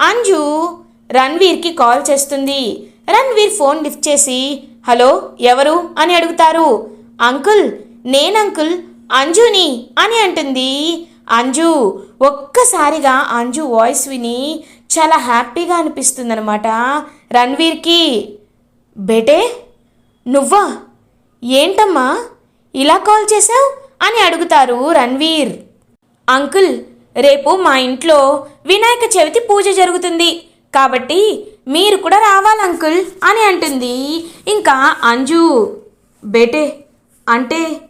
అంజు రణ్వీర్కి కాల్ చేస్తుంది. Ranveer phone lift చేసి హలో ఎవరు? అని అడుగుతారు. అంకుల్ నేను అంకుల్ అంజుని అని అంటుంది. అంజు ఒక్కసారిగా అంజు వాయిస్ విని చాలా హ్యాపీగా అనిపిస్తుందన్నమాట రణ్వీర్కి. బేటే నువ్వా? ఏంటమ్మా? ఇలా కాల్ చేశావు? అని అడుగుతారు రణ్వీర్. అంకుల్ రేపు మా ఇంట్లో వినాయక చవితి పూజ జరుగుతుంది. కాబట్టి మీరు కూడా రావాలి అంకుల్ అని అంటుంది. ఇంకా అంజు బేటే అంటే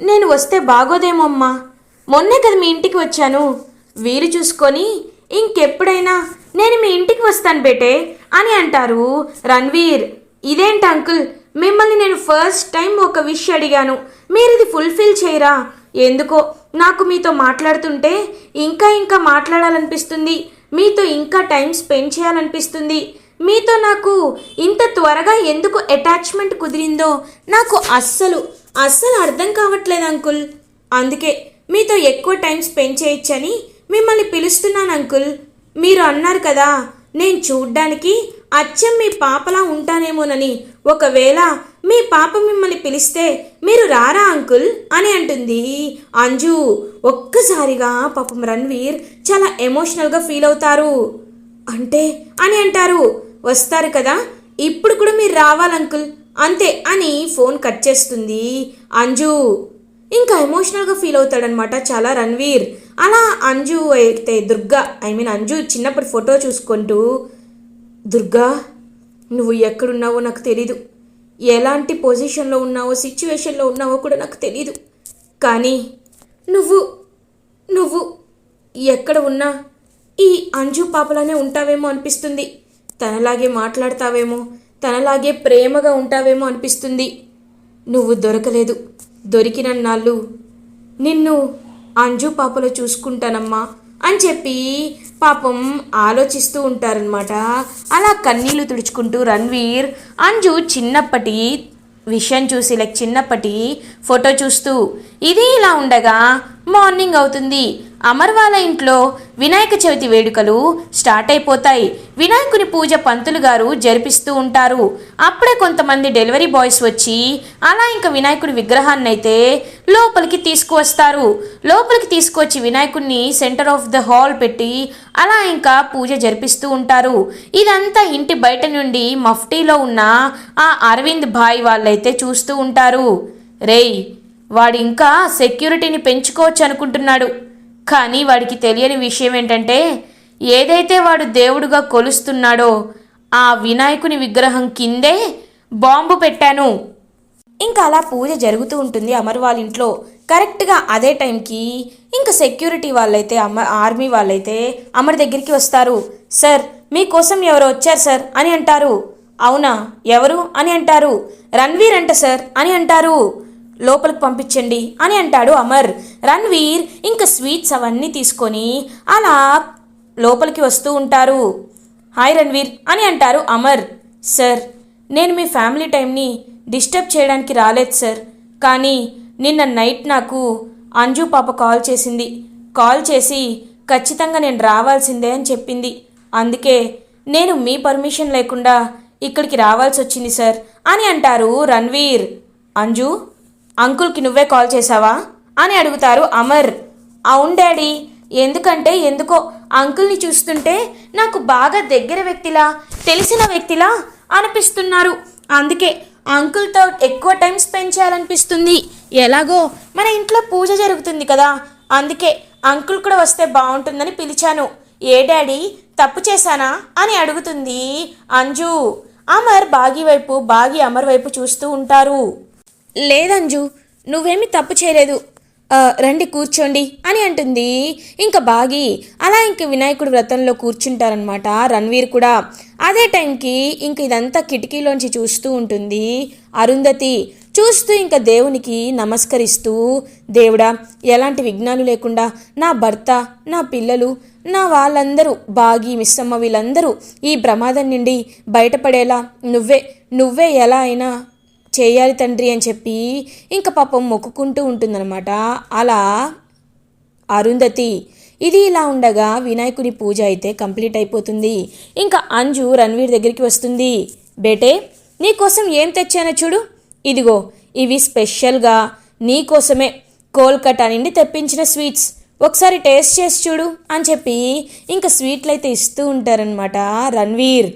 నేను వస్తే బాగోదేమోమ్మా మొన్నే కదా మీ ఇంటికి వచ్చాను. వీలు చూసుకొని ఇంకెప్పుడైనా నేను మీ ఇంటికి వస్తాను బేటే అని అంటారు రణ్వీర్. ఇదేంటి అంకుల్? మిమ్మల్ని నేను ఫస్ట్ టైం ఒక విష్ అడిగాను. మీరు ఇది ఫుల్ఫిల్ చేయరా? ఎందుకో నాకు మీతో మాట్లాడుతుంటే ఇంకా ఇంకా మాట్లాడాలనిపిస్తుంది. మీతో ఇంకా టైం స్పెండ్ చేయాలనిపిస్తుంది. మీతో నాకు ఇంత త్వరగా ఎందుకు అటాచ్మెంట్ కుదిరిందో నాకు అస్సలు అస్సలు అర్థం కావట్లేదు అంకుల్. అందుకే మీతో ఎక్కువ టైం స్పెండ్ చేయొచ్చని మిమ్మల్ని పిలుస్తున్నాను అంకుల్. మీరు అన్నారు కదా నేను చూడ్డానికి అచ్చం మీ పాపలా ఉంటానేమోనని ఒకవేళ మీ పాప మిమ్మల్ని పిలిస్తే మీరు రారా అంకుల్? అని అంటుంది. అంజు ఒక్కసారిగా పాపం రణ్వీర్ చాలా ఎమోషనల్గా ఫీల్ అవుతారు. అంటే? అని అంటారు. వస్తారు కదా? ఇప్పుడు కూడా మీరు రావాలి అంకుల్. అంతే అని ఫోన్ కట్ చేస్తుంది. అంజు ఇంకా ఎమోషనల్గా ఫీల్ అవుతాడనమాట చాలా రణ్వీర్. అలా అంజు అయితే దుర్గా ఐ మీన్ అంజు చిన్నప్పుడు ఫోటో చూసుకుంటూ దుర్గా నువ్వు ఎక్కడున్నావో నాకు తెలీదు. ఎలాంటి పొజిషన్లో ఉన్నావో సిచ్యువేషన్లో ఉన్నావో కూడా నాకు తెలీదు. కానీ నువ్వు నువ్వు ఎక్కడ ఉన్నా ఈ అంజు పాపలానే ఉంటావేమో అనిపిస్తుంది. తనలాగే మాట్లాడతావేమో తనలాగే ప్రేమగా ఉంటావేమో అనిపిస్తుంది. నువ్వు దొరకలేదు. దొరికిన నాళ్ళు నిన్ను అంజు పాపలో చూసుకుంటానమ్మా అని చెప్పి పాపం ఆలోచిస్తూ ఉంటారనమాట అలా కన్నీళ్ళు తుడుచుకుంటూ రణ్వీర్ అంజు చిన్నప్పటి విషయం చూసి లైక్ చిన్నప్పటి ఫోటో చూస్తూ ఇది ఇలా ఉండగా మార్నింగ్ అవుతుంది. అమర్ వాళ్ళ ఇంట్లో వినాయక చవితి వేడుకలు స్టార్ట్ అయిపోతాయి. వినాయకుని పూజ పంతులు గారు జరిపిస్తూ ఉంటారు. అప్పుడే కొంతమంది డెలివరీ బాయ్స్ వచ్చి అలా ఇంకా వినాయకుడి విగ్రహాన్ని అయితే లోపలికి తీసుకువస్తారు. లోపలికి తీసుకొచ్చి వినాయకుడిని సెంటర్ ఆఫ్ ద హాల్ పెట్టి అలా ఇంకా పూజ జరిపిస్తూ ఉంటారు. ఇదంతా ఇంటి బయట నుండి మఫ్టీలో ఉన్న ఆ అరవింద్ భాయ్ వాళ్ళైతే చూస్తూ ఉంటారు. రేయ్ వాడు ఇంకా సెక్యూరిటీని పెంచుకోవచ్చు అనుకుంటున్నాడు. కానీ వాడికి తెలియని విషయం ఏంటంటే ఏదైతే వాడు దేవుడుగా కొలుస్తున్నాడో ఆ వినాయకుని విగ్రహం కిందే బాంబు పెట్టాను. ఇంకా అలా పూజ జరుగుతూ ఉంటుంది అమర్ వాళ్ళ ఇంట్లో. కరెక్ట్గా అదే టైంకి ఇంకా సెక్యూరిటీ వాళ్ళైతే అమ్మ ఆర్మీ వాళ్ళైతే అమర్ దగ్గరికి వస్తారు. సార్ మీకోసం ఎవరు వచ్చారు సార్? అని అంటారు. అవునా? ఎవరు? అని అంటారు. రణ్వీర్ అంట సార్ అని అంటారు. లోపలికి పంపించండి అని అంటాడు అమర్. రణ్వీర్ ఇంకా స్వీట్స్ అవన్నీ తీసుకొని అలా లోపలికి వస్తూ ఉంటారు. హాయ్ రణ్వీర్ అని అంటారు అమర్. సార్ నేను మీ ఫ్యామిలీ టైంని డిస్టర్బ్ చేయడానికి రాలేదు సార్. కానీ నిన్న నైట్ నాకు అంజు పాప కాల్ చేసింది. కాల్ చేసి ఖచ్చితంగా నేను రావాల్సిందే అని చెప్పింది. అందుకే నేను మీ పర్మిషన్ లేకుండా ఇక్కడికి రావాల్సి వచ్చింది సార్ అని అంటారు రణ్వీర్. అంజు? అంకుల్కి నువ్వే కాల్ చేశావా? అని అడుగుతారు అమర్. అవును డాడీ. ఎందుకంటే ఎందుకో అంకుల్ని చూస్తుంటే నాకు బాగా దగ్గర వ్యక్తిలా తెలిసిన వ్యక్తిలా అనిపిస్తున్నారు. అందుకే అంకుల్తో ఎక్కువ టైం స్పెండ్ చేయాలనిపిస్తుంది. ఎలాగో మన ఇంట్లో పూజ జరుగుతుంది కదా. అందుకే అంకుల్ కూడా వస్తే బాగుంటుందని పిలిచాను. ఏ డాడీ? తప్పు చేశానా? అని అడుగుతుంది అంజు. అమర్ బాగి వైపు బాగి అమర్ వైపు చూస్తూ ఉంటారు. లేదంజు నువ్వేమీ తప్పు చేయలేదు. రండి కూర్చోండి అని అంటుంది. ఇంకా బాగి అలా ఇంక వినాయకుడు వ్రతంలో కూర్చుంటారనమాట రణ్వీర్ కూడా అదే టైంకి ఇంక ఇదంతా కిటికీలోంచి చూస్తూ ఉంటుంది. అరుంధతి చూస్తూ ఇంకా దేవునికి నమస్కరిస్తూ దేవుడా ఎలాంటి విఘ్నాలు లేకుండా నా భర్త నా పిల్లలు నా వాళ్ళందరూ బాగి మిస్సమ్మ వీళ్ళందరూ ఈ ప్రమాదం నుండి బయటపడేలా నువ్వే నువ్వే ఎలా అయినా చేయాలి తండ్రి అని చెప్పి ఇంకా పాపం మొక్కుకుంటూ ఉంటుందన్నమాట. అలా అరుంధతి ఇది ఇలా ఉండగా వినాయకుడి పూజ అయితే కంప్లీట్ అయిపోతుంది. ఇంకా అంజు రణ్వీర్ దగ్గరికి వస్తుంది. బేటే నీకోసం ఏం తెచ్చానో చూడు. ఇదిగో ఇవి స్పెషల్గా నీకోసమే కోల్కటా నుండి తెప్పించిన స్వీట్స్. ఒకసారి టేస్ట్ చేసి చూడు అని చెప్పి ఇంకా స్వీట్లు అయితే ఇస్తూ ఉంటారనమాట రణ్వీర్.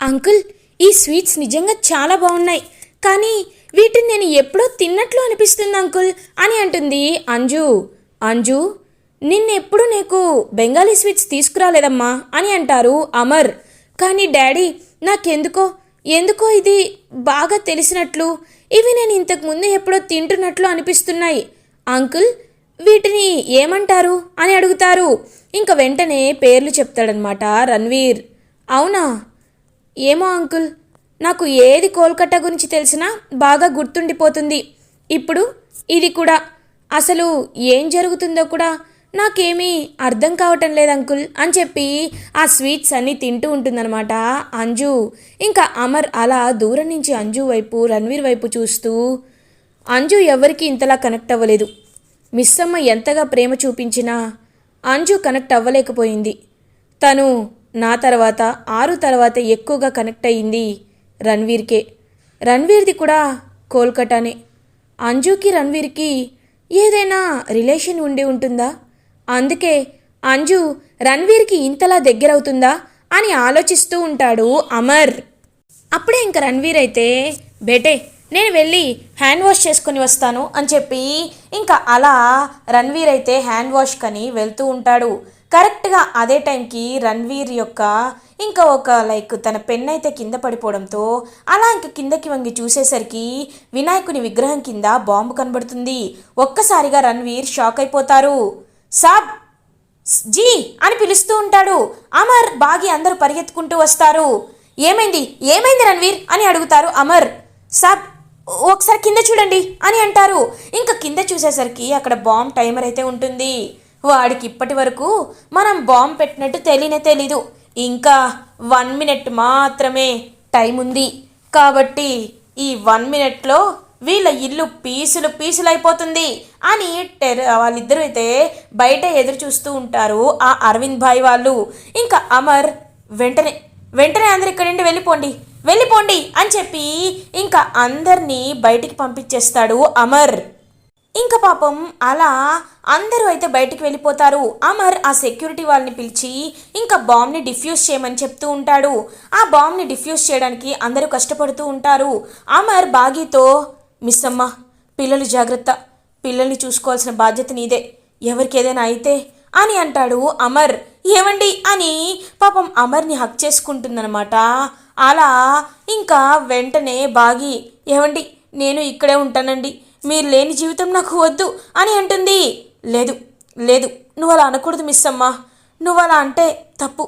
అంకుల్ ఈ స్వీట్స్ నిజంగా చాలా బాగున్నాయి. కానీ వీటిని నేను ఎప్పుడో తిన్నట్లు అనిపిస్తుంది అంకుల్ అని అంటుంది అంజు. అంజు నిన్నెప్పుడు నీకు బెంగాలీ స్వీట్స్ తీసుకురాలేదమ్మా అని అంటారు అమర్. కానీ డాడీ నాకెందుకో ఎందుకో ఇది బాగా తెలిసినట్లు. ఇవి నేను ఇంతకు ముందు ఎప్పుడో తింటున్నట్లు అనిపిస్తున్నాయి. అంకుల్ వీటిని ఏమంటారు అని అడుగుతారు. ఇంకా వెంటనే పేర్లు చెప్తాడనమాట రణ్వీర్. అవునా? ఏమో అంకుల్. నాకు ఏది కోల్కతా గురించి తెలిసినా బాగా గుర్తుండిపోతుంది. ఇప్పుడు ఇది కూడా. అసలు ఏం జరుగుతుందో కూడా నాకేమీ అర్థం కావటం లేదు అంకుల్ అని చెప్పి ఆ స్వీట్స్ అన్నీ తింటూ ఉంటుందన్నమాట. అంజు ఇంకా అమర్ అలా దూరం నుంచి అంజు వైపు రణ్వీర్ వైపు చూస్తూ అంజు ఎవరికి ఇంతలా కనెక్ట్ అవ్వలేదు. మిస్సమ్మ ఎంతగా ప్రేమ చూపించినా అంజు కనెక్ట్ అవ్వలేకపోయింది. తను నా తర్వాత ఆరు తర్వాత ఎక్కువగా కనెక్ట్ అయ్యింది. రణ్వీర్కే. రణ్వీర్ది కూడా కోల్కటానే అంజుకి రణ్వీర్కి ఏదైనా రిలేషన్ ఉండి ఉంటుందా? అందుకే అంజు రణ్వీర్కి ఇంతలా దగ్గరవుతుందా అని ఆలోచిస్తూ ఉంటాడు అమర్. అప్పుడే ఇంక రణ్వీర్ అయితే బేటే నేను వెళ్ళి హ్యాండ్ వాష్ చేసుకుని వస్తాను అని చెప్పి ఇంకా అలా రణ్వీర్ అయితే హ్యాండ్ వాష్ కని వెళ్తూ ఉంటాడు. కరెక్ట్గా అదే టైంకి రణ్వీర్ యొక్క ఇంకా ఒక లైక్ తన పెన్ అయితే కింద పడిపోవడంతో అలా ఇంక కిందకి వంగి చూసేసరికి వినాయకుని విగ్రహం కింద బాంబు కనబడుతుంది. ఒక్కసారిగా రణ్వీర్ షాక్ అయిపోతారు. సాబ్ జీ అని పిలుస్తూ ఉంటాడు. అమర్ బాగి అందరూ పరిగెత్తుకుంటూ వస్తారు. ఏమైంది? ఏమైంది రణ్వీర్? అని అడుగుతారు అమర్. సాబ్ ఒకసారి కింద చూడండి అని అంటారు. ఇంకా కింద చూసేసరికి అక్కడ బాంబ్ టైమర్ అయితే ఉంటుంది. వాడికి ఇప్పటి వరకు మనం బాంబు పెట్టినట్టు తెలియనే తెలీదు. ఇంకా వన్ మినిట్ మాత్రమే టైం ఉంది. కాబట్టి ఈ వన్ మినిట్లో వీళ్ళ ఇల్లు పీసులు పీసులు అయిపోతుంది అని టెర్ వాళ్ళిద్దరూ అయితే బయట ఎదురు చూస్తూ ఉంటారు ఆ అరవింద్ భాయ్ వాళ్ళు. ఇంకా అమర్ వెంటనే వెంటనే అందరు ఇక్కడి నుండి వెళ్ళిపోండి వెళ్ళిపోండి అని చెప్పి ఇంకా అందరినీ బయటికి పంపించేస్తాడు అమర్. ఇంకా పాపం అలా అందరూ అయితే బయటికి వెళ్ళిపోతారు. అమర్ ఆ సెక్యూరిటీ వాళ్ళని పిలిచి ఇంకా బాంబ్ని డిఫ్యూజ్ చేయమని చెప్తూ ఉంటాడు. ఆ బాంబ్ని డిఫ్యూజ్ చేయడానికి అందరూ కష్టపడుతూ ఉంటారు. అమర్ బాగీతో మిస్ అమ్మ పిల్లలు జాగ్రత్త. పిల్లల్ని చూసుకోవాల్సిన బాధ్యత నీదే. ఎవరికి ఏదైనా అయితే అని అంటాడు అమర్. ఏమండి అని పాపం అమర్ని హక్ చేసుకుంటుందన్నమాట. అలా ఇంకా వెంటనే బాగి ఏమండి నేను ఇక్కడే ఉంటానండి. మీరు లేని జీవితం నాకు వద్దు అని అంటుంది. లేదు లేదు నువ్వు అలా అనకూడదు మిస్ అమ్మా. నువ్వు అలా అంటే తప్పు.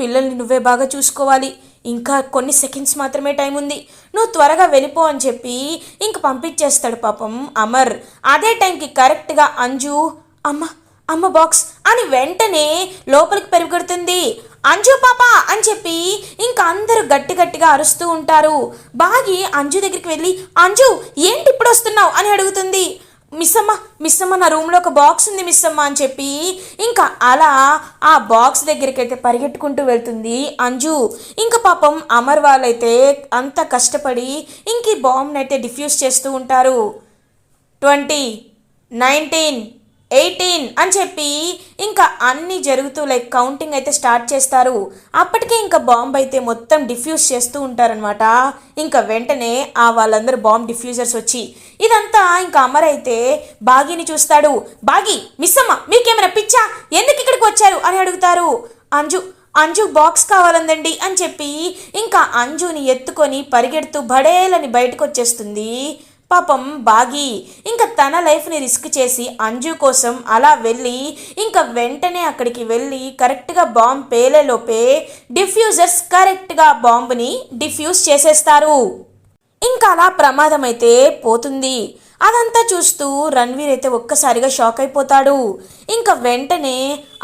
పిల్లల్ని నువ్వే బాగా చూసుకోవాలి. ఇంకా కొన్ని సెకండ్స్ మాత్రమే టైం ఉంది. నువ్వు త్వరగా వెళ్ళిపో అని చెప్పి ఇంక పంపించేస్తాడు పాపం అమర్. అదే టైంకి కరెక్ట్గా అంజు అమ్మ అమ్మ బాక్స్ అని వెంటనే లోపలికి పెరుగుడుతుంది అంజు పాప అని చెప్పి ఇంకా అందరూ గట్టి గట్టిగా అరుస్తూ ఉంటారు. బాగి అంజు దగ్గరికి వెళ్ళి అంజు ఏంటి ఇప్పుడు వస్తున్నావు? అని అడుగుతుంది. మిస్సమ్మ మిస్సమ్మ నా రూమ్లో ఒక బాక్స్ ఉంది మిస్సమ్మ అని చెప్పి ఇంకా అలా ఆ బాక్స్ దగ్గరికి అయితే పరిగెట్టుకుంటూ వెళ్తుంది అంజు. ఇంకా పాపం అమర్ వాళ్ళైతే అంత కష్టపడి ఇంక ఈ బాంబ్ని అయితే డిఫ్యూజ్ చేస్తూ ఉంటారు. ట్వంటీ నైన్టీన్ ఎయిటీన్ అని చెప్పి ఇంకా అన్నీ జరుగుతూ లైక్ కౌంటింగ్ అయితే స్టార్ట్ చేస్తారు. అప్పటికే ఇంకా బాంబ్ అయితే మొత్తం డిఫ్యూజ్ చేస్తూ ఉంటారనమాట ఇంకా వెంటనే ఆ వాళ్ళందరూ బాంబ్ డిఫ్యూజర్స్ వచ్చి ఇదంతా ఇంకా అమర్ అయితే బాగిని చూస్తాడు. బాగి మిస్ అమ్మ మీకేమైనా పిచ్చా? ఎందుకు ఇక్కడికి వచ్చారు? అని అడుగుతారు. అంజు అంజు బాక్స్ కావాలందండి అని చెప్పి ఇంకా అంజుని ఎత్తుకొని పరిగెడుతూ బడేలని బయటకు వచ్చేస్తుంది పాపం బాగి ఇంకా తన లైఫ్ని రిస్క్ చేసి అంజు కోసం అలా వెళ్ళి ఇంకా వెంటనే అక్కడికి వెళ్ళి కరెక్ట్గా బాంబ్ పేలేలోపే డిఫ్యూజర్స్ కరెక్ట్గా బాంబుని డిఫ్యూజ్ చేసేస్తారు. ఇంకా అలా ప్రమాదం అయితే పోతుంది. అదంతా చూస్తూ రణ్వీర్ అయితే ఒక్కసారిగా షాక్ అయిపోతాడు. ఇంకా వెంటనే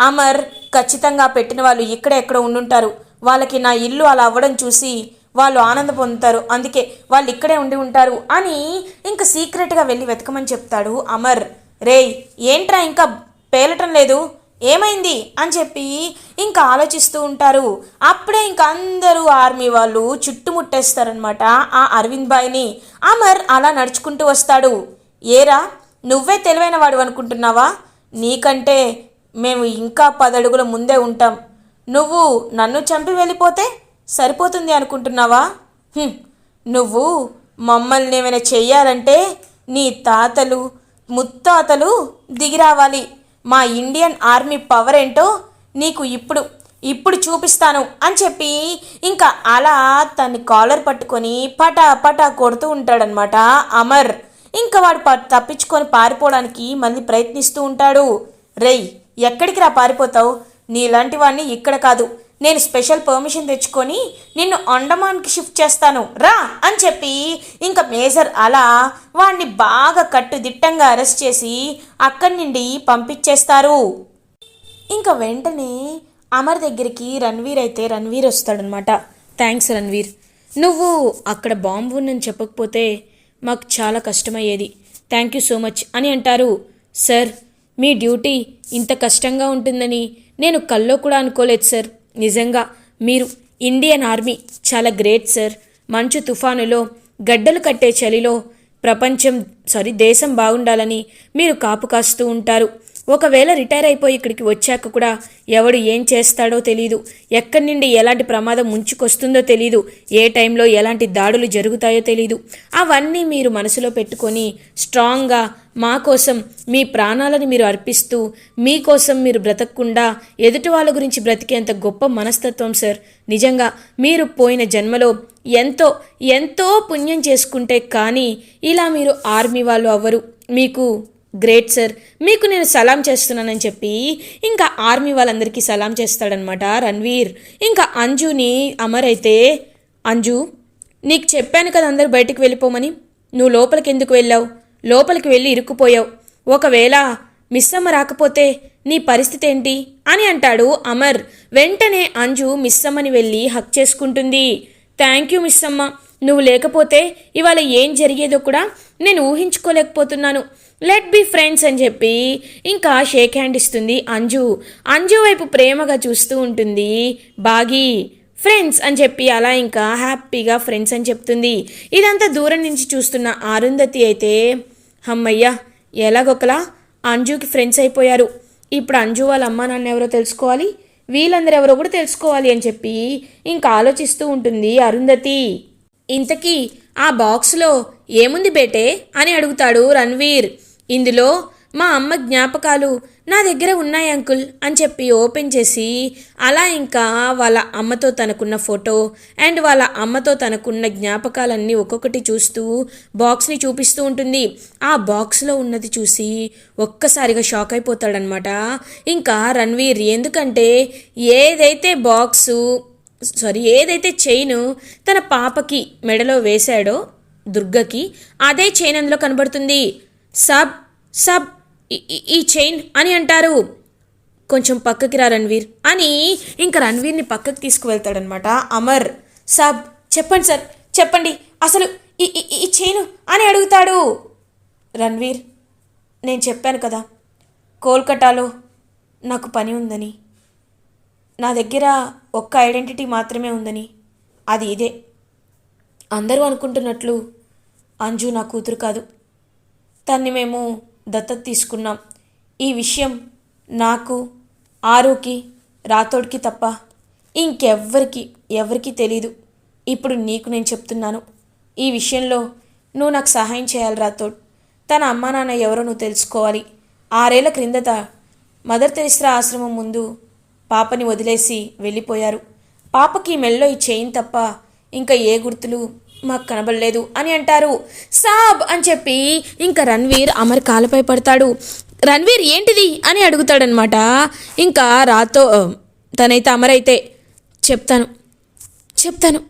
అమర్ ఖచ్చితంగా పెట్టిన వాళ్ళు ఇక్కడెక్కడ ఉండుంటారు. వాళ్ళకి నా ఇల్లు అలా అవ్వడం చూసి వాళ్ళు ఆనంద పొందుతారు. అందుకే వాళ్ళు ఇక్కడే ఉండి ఉంటారు అని ఇంకా సీక్రెట్గా వెళ్ళి వెతకమని చెప్తాడు అమర్. రేయ్ ఏంట్రా ఇంకా పేలటం లేదు? ఏమైంది? అని చెప్పి ఇంకా ఆలోచిస్తూ ఉంటారు. అప్పుడే ఇంకా అందరూ ఆర్మీ వాళ్ళు చుట్టుముట్టేస్తారనమాట ఆ అరవింద్ బాయ్ని. అమర్ అలా నడుచుకుంటూ వస్తాడు. ఏరా నువ్వే తెలివైన వాడు అనుకుంటున్నావా? నీకంటే మేము ఇంకా పదడుగుల ముందే ఉంటాం. నువ్వు నన్ను చంపి వెళ్ళిపోతే సరిపోతుంది అనుకుంటున్నావా? నువ్వు మమ్మల్ని ఏమైనా చెయ్యాలంటే నీ తాతలు ముత్తాతలు దిగిరావాలి. మా ఇండియన్ ఆర్మీ పవర్ ఏంటో నీకు ఇప్పుడు ఇప్పుడు చూపిస్తాను అని చెప్పి ఇంకా అలా తన్ని కాలర్ పట్టుకొని పటా పటా కొడుతూ ఉంటాడనమాట అమర్. ఇంకా వాడు ప తప్పించుకొని పారిపోవడానికి మళ్ళీ ప్రయత్నిస్తూ ఉంటాడు. రేయ్ ఎక్కడికి రా పారిపోతావు? నీలాంటి వాడిని ఇక్కడ కాదు. నేను స్పెషల్ పర్మిషన్ తెచ్చుకొని నిన్ను అండమాన్కి షిఫ్ట్ చేస్తాను. రా! అని చెప్పి ఇంకా మేజర్ అలా వాడిని బాగా కట్టుదిట్టంగా అరెస్ట్ చేసి అక్కడి నుండి పంపించేస్తారు. ఇంకా వెంటనే అమర్ దగ్గరికి రణ్వీర్ అయితే రణ్వీర్ వస్తాడనమాట థ్యాంక్స్ రణ్వీర్. నువ్వు అక్కడ బాంబు ఉందని చెప్పకపోతే మాకు చాలా కష్టమయ్యేది. థ్యాంక్ యూ సో మచ్ అని అంటారు. సార్ మీ డ్యూటీ ఇంత కష్టంగా ఉంటుందని నేను కల్లో కూడా అనుకోలేదు సార్. నిజంగా మీరు ఇండియన్ ఆర్మీ చాలా గ్రేట్ సార్. మంచు తుఫానులో గడ్డలు కట్టే చలిలో ప్రపంచం సారీ దేశం బాగుండాలని మీరు కాపు కాస్తూ ఉంటారు. ఒకవేళ రిటైర్ అయిపోయి ఇక్కడికి వచ్చాక కూడా ఎవడు ఏం చేస్తాడో తెలియదు ఎక్కడి నుండి ఎలాంటి ప్రమాదం ముంచుకొస్తుందో తెలియదు ఏ టైంలో ఎలాంటి దాడులు జరుగుతాయో తెలియదు అవన్నీ మీరు మనసులో పెట్టుకొని స్ట్రాంగ్గా మా కోసం మీ ప్రాణాలను మీరు అర్పిస్తూ మీకోసం మీరు బ్రతకకుండా ఎదుటి వాళ్ళ గురించి బ్రతికేంత గొప్ప మనస్తత్వం సార్. నిజంగా మీరు పోయిన జన్మలో ఎంతో ఎంతో పుణ్యం చేసుకుంటే కానీ ఇలా మీరు ఆర్మీ వాళ్ళు అవ్వరు. మీకు గ్రేట్ సార్. మీకు నేను సలాం చేస్తున్నానని చెప్పి ఇంకా ఆర్మీ వాళ్ళందరికీ సలాం చేస్తాడనమాట రణ్వీర్. ఇంకా అంజుని అమర్ అయితే అంజు నీకు చెప్పాను కదా అందరు బయటికి వెళ్ళిపోమని. నువ్వు లోపలికి ఎందుకు వెళ్ళావు? లోపలికి వెళ్ళి ఇరుక్కుపోయావు. ఒకవేళ మిస్సమ్మ రాకపోతే నీ పరిస్థితి ఏంటి అని అంటాడు అమర్. వెంటనే అంజు మిస్సమ్మని వెళ్ళి హక్ చేసుకుంటుంది. Thank you Missamma. నువ్వు లేకపోతే ఇవాళ ఏం జరిగేదో కూడా నేను ఊహించుకోలేకపోతున్నాను. లెట్ బి ఫ్రెండ్స్ అని చెప్పి ఇంకా షేక్ హ్యాండ్ ఇస్తుంది అంజు. అంజు వైపు ప్రేమగా చూస్తూ ఉంటుంది. బాగి ఫ్రెండ్స్ అని చెప్పి అలా ఇంకా హ్యాపీగా ఫ్రెండ్స్ అని చెప్తుంది. ఇదంతా దూరం నుంచి చూస్తున్న అరుంధతి అయితే అమ్మయ్యా ఎలాగొకలా? అంజుకి ఫ్రెండ్స్ అయిపోయారు. ఇప్పుడు అంజు వాళ్ళ అమ్మ నాన్న ఎవరో తెలుసుకోవాలి? వీళ్ళందరూ ఎవరో కూడా తెలుసుకోవాలి అని చెప్పి ఇంకా ఆలోచిస్తూ ఉంటుంది అరుంధతి. ఇంతకీ ఆ బాక్స్లో ఏముంది బేటే? అని అడుగుతాడు రణ్వీర్. ఇందులో మా అమ్మ జ్ఞాపకాలు నా దగ్గర ఉన్నాయి అంకుల్ అని చెప్పి ఓపెన్ చేసి అలా ఇంకా వాళ్ళ అమ్మతో తనకున్న ఫోటో అండ్ వాళ్ళ అమ్మతో తనకున్న జ్ఞాపకాలన్నీ ఒక్కొక్కటి చూస్తూ బాక్స్ని చూపిస్తూ ఉంటుంది. ఆ బాక్స్లో ఉన్నది చూసి ఒక్కసారిగా షాక్ అయిపోతాడనమాట. ఇంకా రణ్వీర్ ఎందుకంటే ఏదైతే బాక్సు సారీ ఏదైతే చైన్ తన పాపకి మెడలో వేశాడో దుర్గకి అదే చైన్ అందులో కనబడుతుంది. సబ్ సబ్ ఈ- ఈ- చైన్ అని అంటారు. కొంచెం పక్కకి రా రణ్వీర్ అని ఇంకా రణ్వీర్ని పక్కకి తీసుకువెళ్తాడనమాట అమర్ సాబ్ చెప్పండి సార్ చెప్పండి. అసలు ఈ ఈ- ఈ చైను అని అడుగుతాడు. రణ్వీర్ నేను చెప్పాను కదా కోల్కటాలో నాకు పని ఉందని. నా దగ్గర ఒక్క ఐడెంటిటీ మాత్రమే ఉందని. అది ఇదే. అందరూ అనుకుంటున్నట్లు అంజు నా కూతురు కాదు. తన్ని మేము దత్తత తీసుకున్నాం. ఈ విషయం నాకు ఆరుకి రాతోడికి తప్ప ఇంకెవ్వరికి ఎవరికి తెలీదు. ఇప్పుడు నీకు నేను చెప్తున్నాను. ఈ విషయంలో నువ్వు నాకు సహాయం చేయాలి రాతోడ్ తన అమ్మా నాన్న ఎవరో నువ్వు తెలుసుకోవాలి. ఆరేళ్ళ క్రిందట మదర్ తెరిస్రా ఆశ్రమం ముందు పాపని వదిలేసి వెళ్ళిపోయారు. పాపకి మెల్లో ఈ చైన్ తప్ప ఇంకా ఏ గుర్తులు మాకు కనబడలేదు అని అంటారు. సాబ్ అని చెప్పి ఇంకా రణ్వీర్ అమర్ కాలుపై పడతాడు. రణ్వీర్ ఏంటిది అని అడుగుతాడనమాట ఇంకా రాతో తనైతే అమర్ అయితే చెప్తాను. చెప్తాను.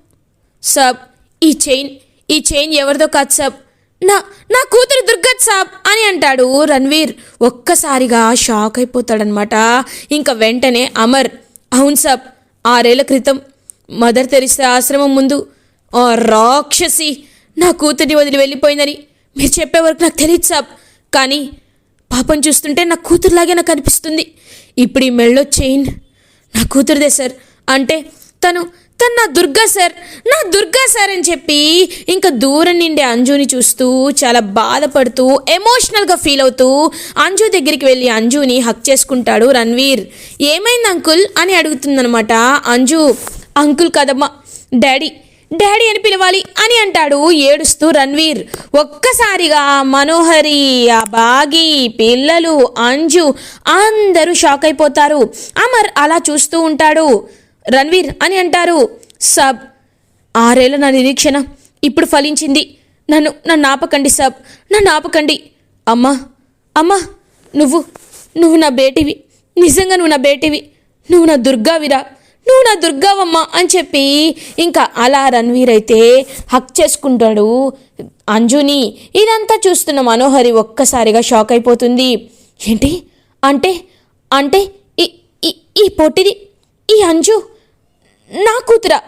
సాబ్ ఈ చైన్ ఈ చైన్ ఎవరిదో కాదు సాబ్. నా నా కూతురు దుర్గత్ సాబ్ అని అంటాడు రణ్వీర్. ఒక్కసారిగా షాక్ అయిపోతాడనమాట ఇంకా వెంటనే అమర్ అవును సాబ్ ఆరేళ్ళ క్రితం మదర్ తెరిసే ఆశ్రమం ముందు ఆ రాక్షసి నా కూతుర్ని వదిలి వెళ్ళిపోయిందని మీరు చెప్పే వరకు నాకు తెలియదు సాబ్. కానీ పాపం చూస్తుంటే నా కూతురులాగే నాకు అనిపిస్తుంది. ఇప్పుడు ఈ మెళ్ళో చైన్ నా కూతురుదే సార్. అంటే తను తను నా దుర్గా సార్ నా దుర్గా సార్ అని చెప్పి ఇంకా దూరం నిండే అంజుని చూస్తూ చాలా బాధపడుతూ ఎమోషనల్గా ఫీల్ అవుతూ అంజు దగ్గరికి వెళ్ళి అంజుని హక్ చేసుకుంటాడు రణ్వీర్. ఏమైంది అంకుల్? అని అడుగుతుందనమాట అంజు అంకుల్ కదమ్మా డాడీ డాడీ అని పిలవాలి అని అంటాడు. ఏడుస్తూ రణ్వీర్ ఒక్కసారిగా మనోహరి ఆ బాగి పిల్లలు అంజు అందరూ షాక్ అయిపోతారు. అమర్ అలా చూస్తూ ఉంటాడు. రణ్వీర్ అని అంటారు. సబ్ ఆరేళ్ళ నా నిరీక్షణ ఇప్పుడు ఫలించింది. నన్ను నన్ను ఆపకండి సబ్ నన్ను ఆపకండి. అమ్మా అమ్మా నువ్వు నువ్వు నా బేటివి. నిజంగా నువ్వు నా బేటివి. నువ్వు నా దుర్గావిరా. నువ్వు నా దుర్గావమ్మ అని చెప్పి ఇంకా అలా రణ్వీర్ అయితే హక్ చేసుకుంటాడు. అంజుని ఇదంతా చూస్తున్న మనోహరి ఒక్కసారిగా షాక్ అయిపోతుంది. ఏంటి? అంటే అంటే ఈ- ఈ- ఈ పొట్టిది ఈ అంజు నా కూతురా?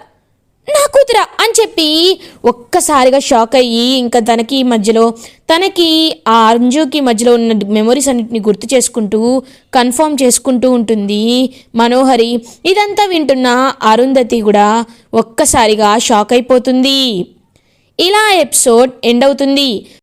నా కూతురా అని చెప్పి ఒక్కసారిగా షాక్ అయ్యి ఇంకా తనకి మధ్యలో తనకి ఆ అంజుకి మధ్యలో ఉన్న మెమొరీస్ అన్నిటిని గుర్తు చేసుకుంటూ కన్ఫర్మ్ చేసుకుంటూ ఉంటుంది మనోహరి. ఇదంతా వింటున్న అరుంధతి కూడా ఒక్కసారిగా షాక్ అయిపోతుంది. ఇలా ఎపిసోడ్ ఎండ్ అవుతుంది.